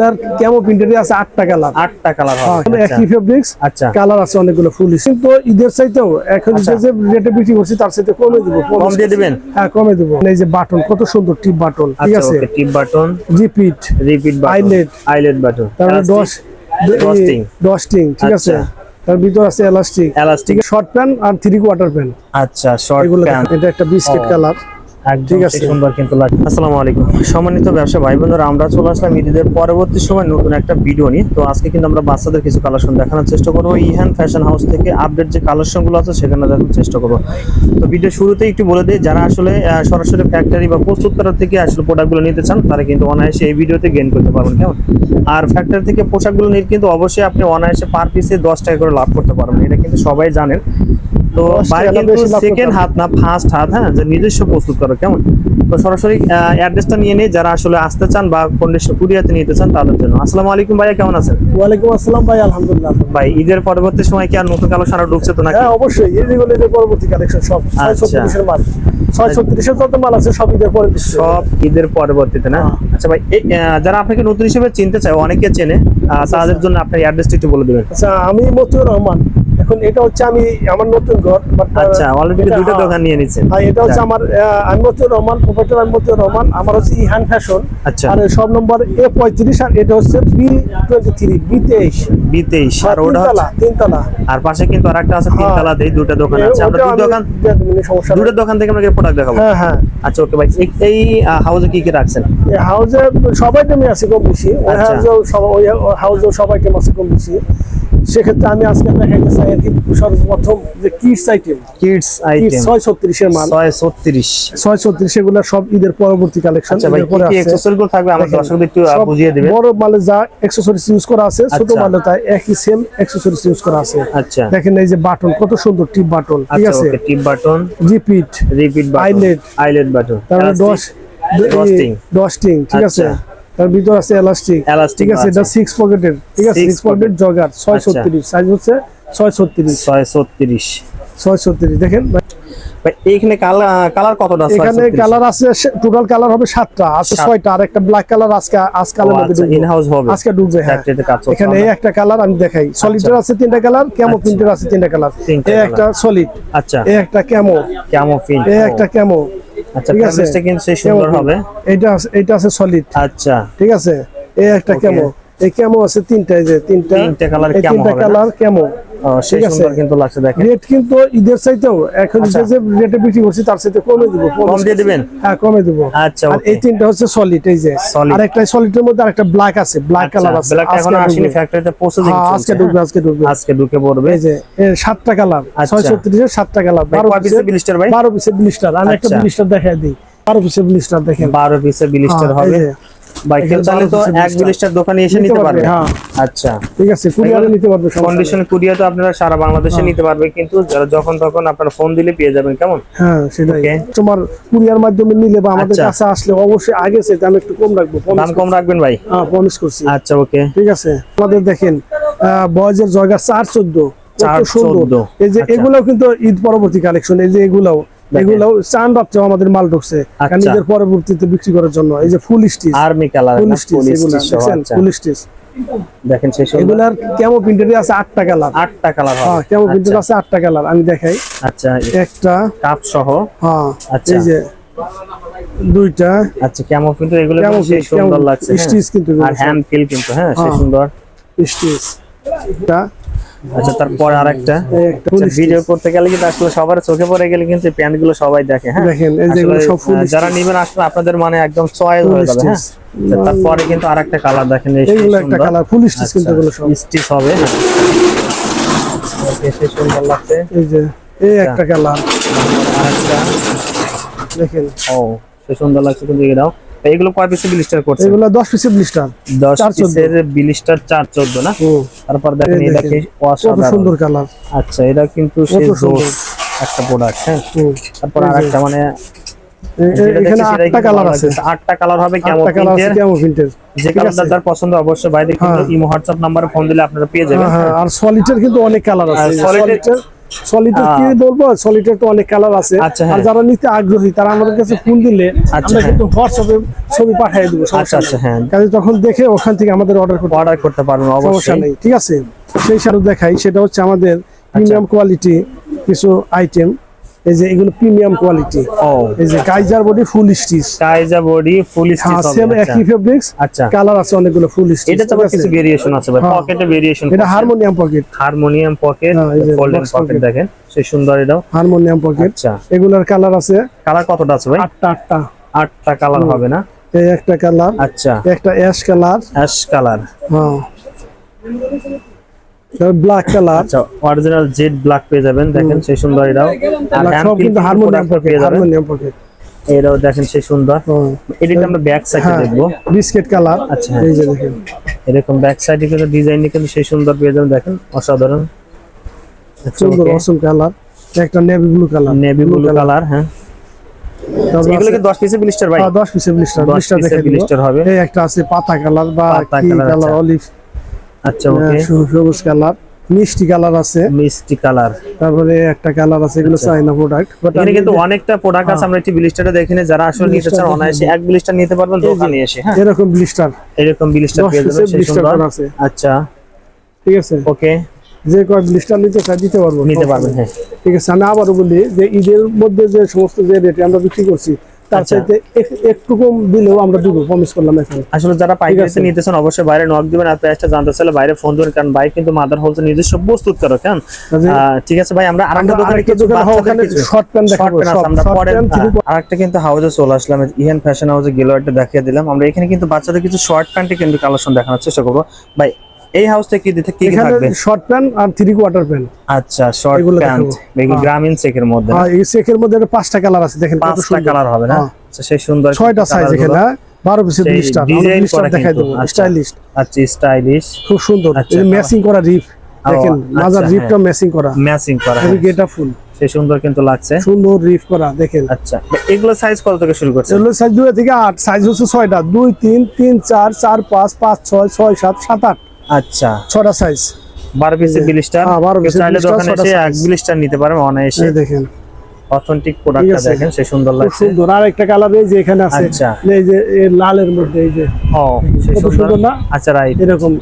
তার কেমন প্রিন্টারই আছে আটটা কালার আটটা কালার আচ্ছা। একই ফেব্রিক্স আচ্ছা। কালার আছে অনেকগুলো ফুল কিন্তু ঈদের চাইতেও এখন আচ্ছা। যে রেটে বিক্রি করছি তার সাথে কমে দিব কম দিয়ে দিবেন? হ্যাঁ কমে দিব। এই যে বাটন কত সুন্দর টিপ বাটন ঠিক আচ্ছা আছে? Tip button repeat repeat button Eyelet। Eyelet button তারপরে। ডস্টিং ঠিক আছে? আচ্ছা। তার ভিতর আছে এলাস্টিক এলাস্টিক শর্ট প্যান্ট আর থ্রি কোয়ার্টার প্যান্ট আচ্ছা শর্ট প্যান্ট এটা একটা বিস্কিট কালার ঠিক আছে। আছে। সুন্দর কিন্তু লাগে আসসালামু আলাইকুম। সম্মানিত ব্যবসা ভাই বোনেরা আমরা চলে আসলাম ঈদের পরবর্তী সময় নতুন একটা ভিডিও নিয়ে। তো আজকে কিন্তু আমরা বাচ্চাদের কিছু কালেকশন দেখানোর চেষ্টা করব। ইহান ফ্যাশন হাউস থেকে আপডেট যে আছে সেখানে চেষ্টা করব। তো ভিডিও শুরুতে একটু বলে দিই যারা আসলে সরাসরি ফ্যাক্টরি বা থেকে আসলে প্রোডাক্টগুলো নিতে চান তারা কিন্তু অনায়াসে এই ভিডিওতে গেইন করতে পারবেন কেমন? আর ফ্যাক্টরি থেকে পোশাকগুলো নিয়ে কিন্তু অবশ্যই আপনি অনায়াসে পার পিসে দশ টাকা করে লাভ করতে পারবেন। এটা কিন্তু সবাই জানেন। তো কিন্তু সেকেন্ড হাত না ফার্স্ট হাত হ্যাঁ যে নিজস্ব প্রস্তুত করো কেমন? তো সরাসরি অ্যাড্রেসটা নিয়ে নিই যারা আসলে আসতে চান বা কন্ডিশন কুরিয়াতে নিতে চান তাদের জন্য। আসসালামু আলাইকুম ভাইয়া কেমন আছেন? ওয়ালাইকুম আসসালাম ভাই আলহামদুলিল্লাহ। ভাই ঈদের পরবর্তী সময় কি আর নতুন কালেকশন আরও ঢুকছে তো নাকি? হ্যাঁ অবশ্যই ঈদের পরবর্তী কালেকশন সব ছয় আচ্ছা। ছত্রিশের মাল। যত আছে সব ঈদের পরে সব ঈদের পরবর্তীতে না? হ্যাঁ। আচ্ছা ভাই যারা আপনাকে নতুন হিসেবে চিনতে চায় অনেকে চেনে তাদের জন্য আপনার অ্যাড্রেসটা একটু বলে দিবেন। আচ্ছা আমি মতিউর রহমান। এখন এটা হচ্ছে আমি আমার নতুন ঘর আচ্ছা অলরেডি দুটো হ্যাঁ, দোকান নিয়ে নিচ্ছেন হ্যাঁ, এটা হচ্ছে আমার আহ, আমি মতিউর রহমান প্রোপাইটার আমি মতিউর রহমান আমার হচ্ছে ইহান ফ্যাশন। আচ্ছা। আর সব নম্বর এ পঁয়ত্রিশ আর এটা হচ্ছে বি টোয়েন্টি থ্রি বি তেইশ। বি তেইশ আর ওটা তিনতলা আর পাশে কিন্তু আরেকটা আছে হ্যাঁ। তিনতলাতেই দুটো দোকান আছে। আমরা দোকান সমস্যা দুটো দোকান থেকে আমরা প্রোডাক্ট দেখাবো। হ্যাঁ হ্যাঁ। আচ্ছা ওকে ভাই এই- হাউসে কি কি রাখছেন? এই হাউজে সবাই টেমে আছে কম বেশি। ওই আচ্ছা। হাউজেও সবাই ওই হাউজেও সবাই টেম আছে কম বেশি। সেক্ষেত্রে আমি আজকে দেখাইতে চাই আর কি সর্বপ্রথম যে কিডস আইটেম কিডস আইটেম ছয় ছত্রিশের মাল ছয় ছত্রিশ ছয় ছত্রিশ এগুলো সব ঈদের পরবর্তী কালেকশন আচ্ছা ভাই কি কি অ্যাকসেসরি গুলো থাকবে দর্শকদের একটু বুঝিয়ে দিবেন? বড় মালে যা অ্যাকসেসরিজ ইউজ করা আছে ছোট আচ্ছা। মালে তাই একই সেম অ্যাকসেসরিজ ইউজ করা আছে। আচ্ছা। দেখেন এই যে বাটন কত সুন্দর টিপ বাটন ঠিক আচ্ছা আছে? টিপ button repeat repeat button Eyelet। Eyelet button তারপরে Dusting। ডস্টিং ঠিক আছে। তার ভিতর আছে এলাস্টিক এলাস্টিক আছে এটা আছে। সিক্স পকেটের ঠিক আছে Six সিক্স পকেট জগার ছয় আচ্ছা। ছত্রিশ সাইজ হচ্ছে ছয় ছত্রিশ ছয় ছত্রিশ ছয় ছত্রিশ দেখেন। ভাই এইখানে কালার কতটা ছয় এখানে কালার আছে টোটাল কালার হবে সাতটা আছে সাত। ছয়টা আর একটা ব্ল্যাক কালার আজকে আজকালের মধ্যে আচ্ছা, ঢুকবে। in-house হবে। আজকে ঢুকবে হ্যাঁ। এখানে এই একটা কালার আমি দেখাই। সলিডের আছে তিনটা কালার ক্যামো আচ্ছা। প্রিন্টের আছে তিনটা কালার। এই একটা সলিড আচ্ছা। এই একটা ক্যামো কেমন প্রিন্ট এই একটা ক্যামো আচ্ছা ঠিক আছে? ফ্যাব্রিক্সটা কিন্তু সেই সুন্দর হবে print। এইটা আছে- সলিড আচ্ছা। ঠিক আছে? এই একটা Okay. এই ক্যামো আছে তিনটা যে তিনটা। তিনটা কালার ক্যামো ও, সেই সুন্দর কিন্তু লাগছে দেখেন। রেট কিন্তু ঈদের চাইতেও এখন। যে যে রেটে বিক্রি করছি তার সাথে কমে দিব কম দিয়ে দিবেন? হ্যাঁ কমে দিব। আচ্ছা, আর এই তিনটা হচ্ছে সলিড এই যে। আর একটা সলিডের মধ্যে আরেকটা ব্ল্যাক আছে ব্ল্যাক কালার আছে। ব্ল্যাক এখন আসেনি ফ্যাক্টরিতে প্রসেসিং হ্যাঁ, আজকে ঢুকবে আজকে ঢুকবে। আজকে ঢুকে পড়বে। এই যে সাতটা কালার আচ্ছা। সাতটা কালার ভাই? পিসের ব্লিস্টার আমি একটা আচ্ছা। ব্লিস্টার দেখাই দিই। বারো পিসের ব্লিস্টার দেখেন। বারো পিসের বিলিস্টার হ্যাঁ, হবে। ভাই কেউ এখানে তো 12 piece এর এক। বিলিস্টার দোকানে এসে নিতে পারবে, হ্যাঁ। আচ্ছা। ঠিক আছে কুরিয়ারে নিতে পারবে কন্ডিশন কুরিয়া তো আপনারা সারা বাংলাদেশে নিতে পারবে কিন্তু যারা যখন তখন আপনারা ফোন দিলে পেয়ে যাবেন কেমন? হ্যাঁ সেটাই। তোমার কুরিয়ার মাধ্যমে নিলে বা আমাদের আচ্ছা। কাছে আসলে অবশ্যই আগে সে দাম একটু কম রাখব দাম কম রাখবেন ভাই। হ্যাঁ প্রমিস করছি। আচ্ছা ওকে ঠিক আছে। আমাদের দেখেন বয়েজের জয়গা চার চোদ্দ চার কত এই যে আচ্ছা। এগুলাও কিন্তু ঈদ পরবর্তী কালেকশন এই যে এগুলাও। এগুলাও চান রাত্রেও আমাদের মাল ঢুকছে। কারণ আচ্ছা। পরবর্তীতে বিক্রি করার জন্য এই যে full stitch. Army colour full stitch এগুলা স্টিচ আচ্ছা। Full stitch. দেখেন সেই এগুলার আছে? আটটা কালার। আটটা কালার হ্যাঁ হবে কেমন আচ্ছা, আছে? আটটা কালার। আমি দেখাই। আচ্ছা একটা। কাপ সহ। হ্যাঁ আচ্ছা। এই যে দুইটা। আচ্ছা কেমন কিন্তু এগুলো কেমন সেই সুন্দর লাগছে হ্যাঁ। stitch কিন্তু আর হ্যান্ড ফিল কিন্তু হ্যাঁ সেই। সুন্দর। স্টিচ। এটা আচ্ছা তারপর আরেকটা। একটা ভিডিও করতে গেলে কিন্তু আসলে সবার চোখে পড়ে গেলে কিন্তু প্যান্টগুলো সবাই দেখে হ্যাঁ? দেখেন যারা নিবেন আসলে আপনাদের মানে একদম চয়েস হয়ে যাবে হ্যাঁ? আচ্ছা, তারপরে কিন্তু আরেকটা কালার দেখেন এইগুলো একটা কালার ফুল স্টিচ কিন্তু আচ্ছা, এগুলো সব। স্টিচ হবে হ্যাঁ। সুন্দর লাগছে। এই যে এই একটা কালার আরেকটা। দেখেন। ও সুন্দর লাগছে কিন্তু এটাও এগুলো কয় পিসে বিলিস্টার করছে এগুলো দশ পিসের ব্লিস্টার দশ চার চোদ্দ। পিসের বিলিস্টার চার চোদ্দ না? তারপর দেখেন এটা কি অসাধারণ। সুন্দর কালার আচ্ছা এটা কিন্তু সেই জোস একটা প্রোডাক্ট হ্যাঁ? তারপর আরেকটা মানে এখানে আটটা কালার আছে। আটটা কালার হবে কেমন প্রিন্টের কেমন প্রিন্টের যে ঠিক কালারটা যার পছন্দ অবশ্যই বাইরে কিন্তু। ইমো হোয়াটসঅ্যাপ নাম্বারে ফোন দিলে আপনারা পেয়ে যাবেন। হ্যাঁ হ্যাঁ। আর সলিডের কিন্তু অনেক কালার আছে। আর solid এর- সলিডের সলিডের কি বলব সলিডের তো অনেক কালার আছে। আচ্ছা, আর হ্যাঁ। যারা নিতে আগ্রহী তারা আমাদের কাছে ফোন দিলে আচ্ছা, আমরা হ্যাঁ। কিন্তু হোয়াটসঅ্যাপে ছবি পাঠিয়ে দেবো আচ্ছা আচ্ছা হ্যাঁ। কাজে তখন দেখে ওখান থেকে আমাদের অর্ডার করতে অর্ডার করতে পারবেন সমস্যা অবশ্যই। নেই ঠিক আছে? সেই সাথে দেখাই সেটা হচ্ছে আমাদের আচ্ছা। প্রিমিয়াম কোয়ালিটি কিছু আইটেম এই যে এগুলো প্রিমিয়াম কোয়ালিটি ও। এই যে গাইজার বডি ফুল স্টিচ কাইজা বডি ফুল হ্যাঁ স্টিচ সেম একই ফেব্রিক্স আচ্ছা। কালার আছে অনেকগুলো ফুল স্টিচ এটা তো কিছু ভেরিয়েশন আছে ভাই হ্যাঁ। পকেটে ভেরিয়েশন এটা হারমোনিয়াম পকেট হারমোনিয়াম পকেট হ্যাঁ, box পকেট দেখেন সেই সুন্দর এটাও। হারমোনিয়াম পকেট আচ্ছা। এগুলার কালার আছে? কালার কতটা আছে ভাই? আটটা আটটা। আটটা কালার হবে না? এই একটা কালার আচ্ছা। একটা অ্যাশ কালার অ্যাশ কালার হ্যাঁ। ব্ল্যাক কালার আচ্ছা অরিজিনাল জেড ব্ল্যাক পেয়ে যাবেন দেখেন সেই সুন্দর এটাও। আর সব কিন্তু হারমোনিয়াম পকেট পেয়ে যাবেন। হারমোনিয়াম পকেট এটাও দেখেন সেই সুন্দর। এদিকে আমরা ব্যাক সাইডে দেখব। বিস্কিট কালার আচ্ছা। এই যে দেখেন। এরকম ব্যাক সাইডে কিন্তু ডিজাইন কিন্তু সেই সুন্দর পেয়ে যাবেন দেখেন। অসাধারণ। আচ্ছা সুন্দর অসম কালার একটা navy blue colour navy blue colour হ্যাঁ। এগুলো কি 10 পিসের ব্লিস্টার ভাই? 10 পিসের ব্লিস্টার ব্লিস্টার পিসের দেখে দিব ব্লিস্টার হবে। এই একটা আছে পাতা কালার বা কি কালার আচ্ছা। অলিভ আচ্ছা ওকে সবুজ কালার মিষ্টি কালার আছে। মিষ্টি কালার। তারপরে একটা কালার আছে এগুলো চাইনা প্রোডাক্ট এখানে কিন্তু অনেকটা প্রোডাক্ট আছে আমরা একটি ব্লিস্টারে দেখিনি। যারা আসলে নিতে চান দেখে অনায়াসে এক ব্লিস্টার নিতে পারবেন দোকানে এসে হ্যাঁ। এরকম ব্লিস্টার এরকম ব্লিস্টার পেয়ে যাবেন সেই সুন্দর। আছে। আচ্ছা। ঠিক আছে। ওকে যে কয় ব্লিস্টার নিতে চাই দিতে পারব। নিতে পারবেন হ্যাঁ। ঠিক আছে আমি আবারও বলি যে ঈদের মধ্যে যে সমস্ত যে রেটে আমরা বিক্রি করছি তার আচ্ছা। চাইতে একটু কম দিলেও আমরা দিব প্রমিস করলাম এখন। আসলে যারা পাইকারিতে। নিতেছেন অবশ্যই বাইরে নক দিবেন আর প্রাইসটা জানতে চাইলে বাইরে ফোন দিবেন কারণ বাইরে কিন্তু মাদার হোলসেল নিজস্ব প্রস্তুতকারক হ্যাঁ কাজে- আহ, ঠিক আছে ভাই আমরা আরেকটা দোকানে কিছু ওখানে pant short দেখাবো, আমরা পরে আরেকটা কিন্তু হাউজে চলে আসলাম ইহান ফ্যাশন হাউসে গেলোয়ারটা দেখিয়ে দিলাম। আমরা এখানে কিন্তু বাচ্চাদের কিছু শর্ট প্যান্টে কিন্তু কালেকশন দেখানোর চেষ্টা করব। ভাই এই হাউস থেকে কি দিতে কি থাকবে? শর্ট প্যান্ট আর থ্রি কোয়ার্টার প্যান্ট আচ্ছা শর্ট প্যান্ট। হ্যাঁ। গ্রামীণ চেকের মধ্যে? আর এই সেকের মধ্যে পাঁচটা কালার আছে দেখেন পাঁচটা কালার হবে না? হ্যাঁ। আচ্ছা সেই সুন্দর ছয়টা সাইজ এখানে। হ্যাঁ? বারো পিসের করা দেখাই দেবো আচ্ছা। স্টাইলিশ আচ্ছা স্টাইলিশ খুব সুন্দর। আচ্ছা, ম্যাচিং করা রিপ দেখেন আচ্ছা, মাজার হ্যাঁ। রিপটা ম্যাচিং করা। ম্যাচিং করা খুবই গেটা ফুল সেই সুন্দর কিন্তু লাগছে। সুন্দর রিপ করা দেখেন। আচ্ছা এগুলো সাইজ কত থেকে শুরু করছে এগুলো সাইজ দুই থেকে আট সাইজ হচ্ছে ছয়টা। দুই তিন তিন চার চার পাঁচ পাঁচ ছয় ছয় সাত সাত আট। আচ্ছা। ছটা সাইজ বারো পিসের ব্লিস্টার হ্যাঁ, 12 চাইলে দোকানে এসে এক ব্লিস্টার নিতে পারেন অনায়াসে। দেখেন। অথেন্টিক প্রোডাক্টটা দেখেন সেই সুন্দর লাগছে। সুন্দর। আর একটা কালার এই যে এখানে আছে। আচ্ছা। এই যে এই লালের মধ্যে এই যে। ও সুন্দর। না? আচ্ছা রাইট এরকম।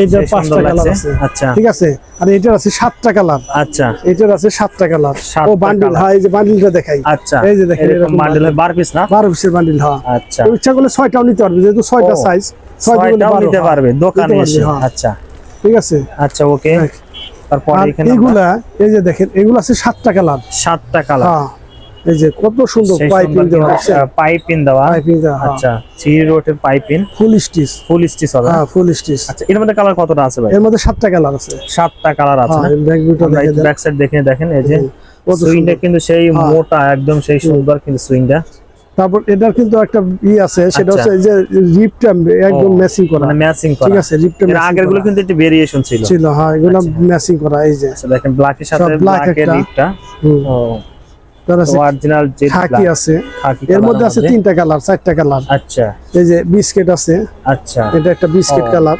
এই যে পাঁচটা কালার আছে। আচ্ছা। ঠিক আছে। আর এটার আছে সাতটা কালার আচ্ছা। এটার আছে সাতটা কালার ও বান্ডিল। হ্যাঁ এই যে বান্ডিলটা দেখাই। আচ্ছা। এই যে দেখেন এরকম এরকম বান্ডেল হয় বার পিস না? বারো পিসের বান্ডিল হ্যাঁ। আচ্ছা। ইচ্ছা করলে ছয়টাও নিতে পারবে যেহেতু ছয়টা সাইজ ছয়টাও নিতে পারবে দোকানে এসে। হ্যাঁ। আচ্ছা। ঠিক আছে? আচ্ছা ওকে। তারপর এখানে এগুলা এই যে দেখেন এগুলো আছে সাতটা কালার সাতটা কালার। হ্যাঁ। এই যে কত সুন্দর পাইপিং দেওয়া আছে। পাইপিং দেওয়া। পাইপিং দেওয়া আচ্ছা three রোটের piping. Full stitch. Full stitch হবে। হ্যাঁ ফুল স্টিচ। আচ্ছা এর মধ্যে কালার কতটা আছে ভাই? এর মধ্যে কালার আছে। কালার আছে হ্যাঁ ব্যাক ভিউটা আমরা দেখে ব্যাক সাইড দেখে দেখেন এই যে। সুইংটা কিন্তু সেই হ্যাঁ। মোটা একদম সেই সুন্দর কিন্তু সুইংটা তারপর এটার কিন্তু একটা ই আছে সেটা আচ্ছা। হচ্ছে এই যে রিপটা একদম ম্যাচিং করা। মানে ম্যাচিং করা। ঠিক আছে রিপটা এর আগেরগুলো কিন্তু একটু ভেরিয়েশন ছিল। ছিল হ্যাঁ এগুলো ম্যাচিং করা এই যে। আচ্ছা দেখেন ব্ল্যাকের সাথে সব black ব্ল্যাকের একটা। লিপটা ও। তার আছে অরিজিনাল জেড খাকি আছে। এর মধ্যে আছে তিনটা কালার চারটা কালার আচ্ছা। এই যে বিস্কিট আছে। আচ্ছা। এটা একটা বিস্কিট কালার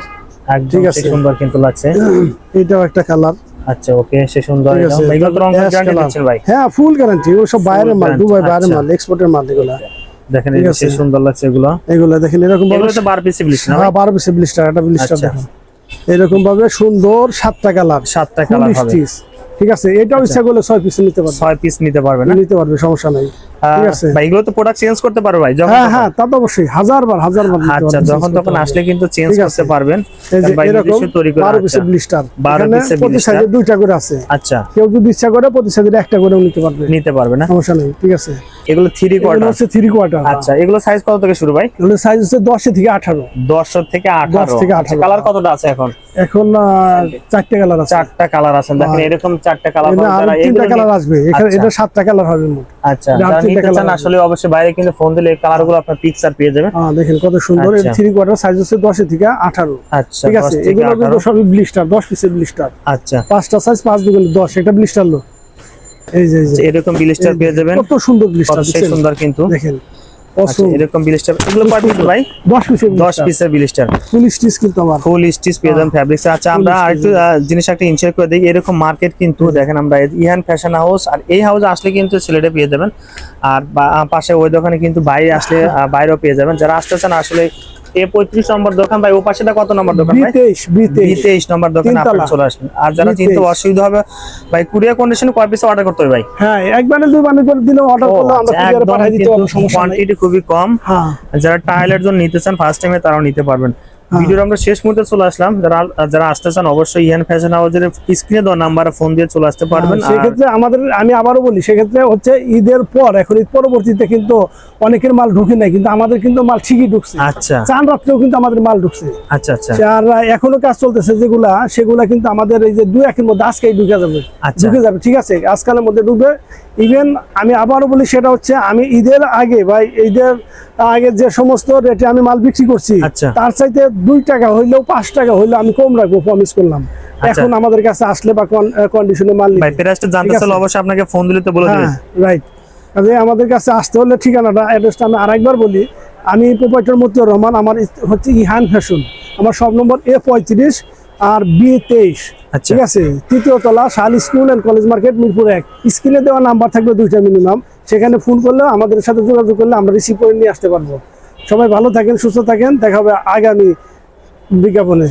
ঠিক আছে। সুন্দর কিন্তু লাগছে। এটাও একটা কালার আচ্ছা ওকে সে সুন্দর। এগুলো রং গ্যারান্টি। দিচ্ছেন ভাই। হ্যাঁ ফুল গ্যারান্টি ও সব বাইরের মাল দুবাই বাইরের আচ্ছা। মাল এক্সপোর্টের মাল এগুলা। দেখেন ঠিক এই যে আছে। সুন্দর লাগছে এগুলো। এগুলা দেখেন এরকম ভাবে এটা তো বার পিসি ব্লিচ না ভাই? হ্যাঁ বারো পিসের ব্লিস্টার একটা ব্লিস্টার আচ্ছা। দেখেন। এরকম ভাবে সুন্দর সাতটা কালার। সাতটা ফুল কালার হবে। স্টিচ ঠিক আছে এটাও ইচ্ছা করলে ছয় পিস নিতে পারবে। ছয় পিস নিতে পারবে না? নিতে পারবে সমস্যা নাই। ভাই এগুলো তো প্রোডাক্ট চেঞ্জ করতে পারবে ভাই যখন হ্যাঁ হ্যাঁ তা তো অবশ্যই আচ্ছা যখন তখন আসলে কিন্তু চেঞ্জ করতে পারবেন। পারবে। এই যে ভাই এরকম তৈরি করে বারো আচ্ছা। পিসের ব্লিস্টার 12 piece প্রতি সাইজে দুইটা করে আছে। আচ্ছা। কেউ যদি ইচ্ছা করে প্রতি সাইজে একটা করেও নিতে পারবে। নিতে পারবে না? সমস্যা নেই ঠিক আছে। এগুলো থ্রি কোয়ার্টার হচ্ছে থ্রি কোয়ার্টার আচ্ছা এগুলো সাইজ কত থেকে শুরু ভাই? এগুলো সাইজ হচ্ছে দশে থেকে আঠারো। দশ থেকে থেকে 18 কালার কতটা আছে এখন? এখন চারটে কালার আছে। চারটা কালার আছে। দেখেন হ্যাঁ। এরকম চারটা কালার কালার আসবে। এটা সাতটা কালার হবে মোট। আচ্ছা এটা আর যারা তিনটা নিতে চান colour আসলে অবশ্যই বাইরে কিন্তু ফোন দিলে কালারগুলো আপনার পিকচার পেয়ে যাবেন। দেখেন কত সুন্দর। আচ্ছা। থ্রি কোয়ার্টার সাইজ হচ্ছে দশে থেকে আঠারো। আচ্ছা ঠিক আছে? এগুলো কিন্তু সবই ব্লিস্টার দশ পিসের ব্লিস্টার আচ্ছা। পাঁচটা সাইজ পাঁচ দুগুণ দশ এটা ব্লিস্টার লো। এই যে এরকম ব্লিস্টার পেয়ে যাবেন। কত সুন্দর ব্লিস্টার সুন্দর কিন্তু। দেখেন। আচ্ছা, এরকম বিলিস্টার এগুলো কয় পিস ভাই। দশ পিসের দশ পিসের বিলিস্টার ফুল স্টিচ কিন্তু ফুল স্টিচ পেয়ে যাবেন ফ্যাব্রিক্স আচ্ছা আমরা আরেকটু জিনিস একটা ইনশিয়ার করে দিই এরকম মার্কেট কিন্তু দেখেন আমরা ইহান ফ্যাশন হাউস আর এই হাউস আসলে কিন্তু সিলেটে পেয়ে যাবেন। আর পাশে ওই দোকানে কিন্তু বাইরে আসলে বাইরেও পেয়ে যাবেন। যারা আসতে চান আসলে এ পঁয়ত্রিশ নম্বর দোকান ভাই ও পাশেটা কত নম্বর দোকান ভাই? তেইশ নম্বর দোকানে। চলে আসবেন। আর যারা B23 চিনতে অসুবিধা হবে ভাই কুরিয়ার কন্ডিশনে কয় পিস অর্ডার করতে হবে ভাই? হ্যাঁ এক দুই করে দিলে অর্ডার করলে আমরা কুরিয়ারে পাঠিয়ে দিতে পারব সমস্যা নাই। কোয়ান্টিটি খুবই কম। হ্যাঁ। যারা টাইলের জন্য নিতে চান ফার্স্ট টাইমে তারাও নিতে পারবেন। ভিডিওর আমরা শেষ মুহূর্তে চলে আসলাম। যারা যারা আসতে চান অবশ্যই ইয়ান ফ্যাশন হাউসের স্ক্রিনে দেওয়া নাম্বারে ফোন দিয়ে চলে আসতে পারবেন। সেক্ষেত্রে আমাদের আমি আবারও বলি সেক্ষেত্রে হচ্ছে ঈদের পর এখন ঈদ পরবর্তীতে কিন্তু অনেকের মাল ঢুকে নাই কিন্তু আমাদের কিন্তু মাল ঠিকই ঢুকছে। আচ্ছা। চান রাত্রেও কিন্তু আমাদের মাল ঢুকছে। আচ্ছা আচ্ছা। আর এখনও কাজ চলতেছে যেগুলা সেগুলা কিন্তু আমাদের এই যে দুই একের মধ্যে আজকেই ঢুকে যাবে। আচ্ছা। ঢুকে যাবে ঠিক আছে? আজকালের মধ্যে ঢুকবে। ইভেন আমি আবারও বলি সেটা হচ্ছে আমি ঈদের আগে বা ঈদের আগে যে সমস্ত রেটে আমি মাল বিক্রি করছি আচ্ছা। তার চাইতে দুই টাকা হইলেও পাঁচ টাকা হইলেও আমি কম রাখব প্রমিস করলাম। এখন আমাদের কাছে আসলে বা কন্ডিশনে মাল ভাই প্রাইসটা জানতে চাইলে অবশ্যই আপনাকে ফোন দিলে তো বলে হ্যাঁ দিবেন। রাইট কাজে আমাদের কাছে আসতে হলে ঠিকানাটা অ্যাড্রেসটা আমি আরেকবার বলি। আমি প্রোপাইটার মধ্যে রহমান আমার হচ্ছে ইহান ফ্যাশন। আমার সব নম্বর এ পঁয়ত্রিশ আর বি তেইশ। আচ্ছা। ঠিক আছে? তৃতীয় তলা শাল school and college market Mirpur এক। স্ক্রিনে দেওয়া নাম্বার থাকবে দুইটা মিনিমাম সেখানে ফোন করলে আমাদের সাথে যোগাযোগ করলে আমরা রিসিভ করে নিয়ে আসতে পারব। সবাই ভালো থাকেন সুস্থ থাকেন। দেখা হবে আগামী বিজ্ঞাপনে।